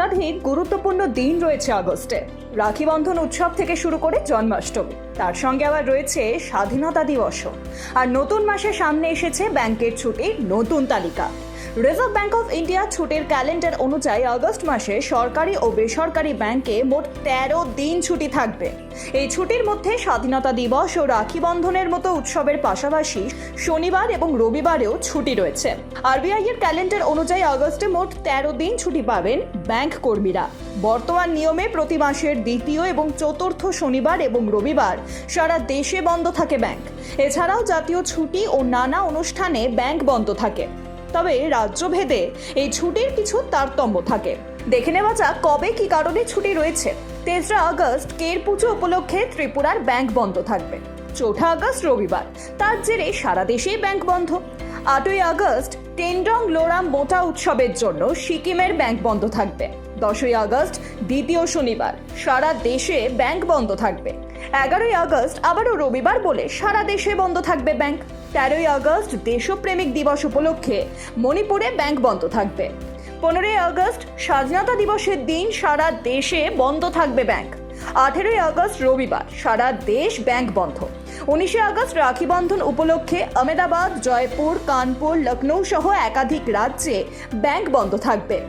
একাধিক গুরুত্বপূর্ণ দিন রয়েছে আগস্টে। রাখি বন্ধন উৎসব থেকে শুরু করে জন্মাষ্টমী। তার সঙ্গে আবার রয়েছে স্বাধীনতা দিবসও। আর নতুন মাসে সামনে এসেছে ব্যাংকের ছুটির নতুন তালিকা। রিজার্ভ ব্যাংক অফ ইন্ডিয়া ছুটির ক্যালেন্ডার অনুযায়ী আগস্ট মাসে সরকারি ও বেসরকারি ব্যাংকে মোট তেরো দিন ছুটি থাকবে। এই ছুটির মধ্যে স্বাধীনতা দিবস ও রাখি বন্ধনের মতো উৎসবের পাশাপাশি শনিবার এবং রবিবারেও ছুটি রয়েছে। আরবিআই এর ক্যালেন্ডার অনুযায়ী আগস্টে মোট তেরো দিন ছুটি পাবেন ব্যাংক কর্মীরা। বর্তমান নিয়মে প্রতি মাসের দ্বিতীয় এবং চতুর্থ শনিবার এবং রবিবার সারা দেশে বন্ধ থাকে ব্যাংক। এছাড়াও জাতীয় ছুটি ও নানা অনুষ্ঠানে ব্যাংক বন্ধ থাকে। তবে রাজ্যভেদে এই ছুটির কিছু তারতম্য থাকে। দেখে নেওয়া যাক কবে কি কারণে ছুটি রয়েছে। তেসরা আগস্ট, কের পুজো উপলক্ষে ত্রিপুরার ব্যাংক বন্ধ থাকবে। চৌঠা আগস্ট, রবিবার, তার জেরে সারা দেশেই ব্যাংক বন্ধ। আটই আগস্ট টেন্ডং লোরাম মোটা উৎসবের জন্য সিকিমের ব্যাংক বন্ধ থাকবে। দশই আগস্ট, দ্বিতীয় শনিবার, সারা দেশে ব্যাংক বন্ধ থাকবে। এগারোই আগস্ট আবারও রবিবার বলে সারা দেশে বন্ধ থাকবে ব্যাংক। তেরোই আগস্ট দেশপ্রেমিক দিবস উপলক্ষে মণিপুরে ব্যাংক বন্ধ থাকবে। পনেরোই আগস্ট স্বাধীনতা দিবসের দিন সারা দেশে বন্ধ থাকবে ব্যাংক। আঠেরোই আগস্ট রবিবার সারা দেশ ব্যাংক বন্ধ। উনিশে আগস্ট রাখি বন্ধন উপলক্ষে আহমেদাবাদ, জয়পুর, কানপুর, লখনৌ সহ একাধিক রাজ্যে ব্যাংক বন্ধ থাকবে।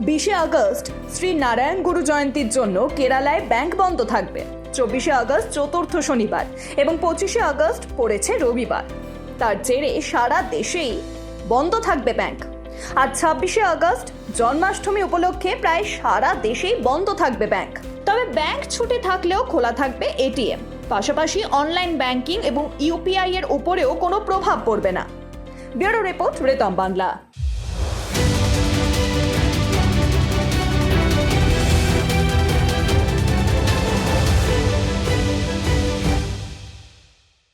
বিশে আগস্ট শ্রী নারায়ণ গুরু জয়ন্তীর জন্য কেরালায় ব্যাংক বন্ধ থাকবে। চব্বিশে আগস্ট চতুর্থ শনিবার এবং পঁচিশে আগস্ট পড়েছে রবিবার। তার জেরে সারা দেশেই বন্ধ থাকবে ব্যাংক। আর ছাব্বিশে আগস্ট জন্মাষ্টমী উপলক্ষে প্রায় সারা দেশেই বন্ধ থাকবে ব্যাংক। তবে ব্যাংক ছুটি থাকলেও খোলা থাকবে এটিএম পাশাপাশি অনলাইন ব্যাংকিং এবং ইউপিআই এর উপরেও কোনো প্রভাব পড়বে না। ব্যুরো রিপোর্ট রেতম বাংলা।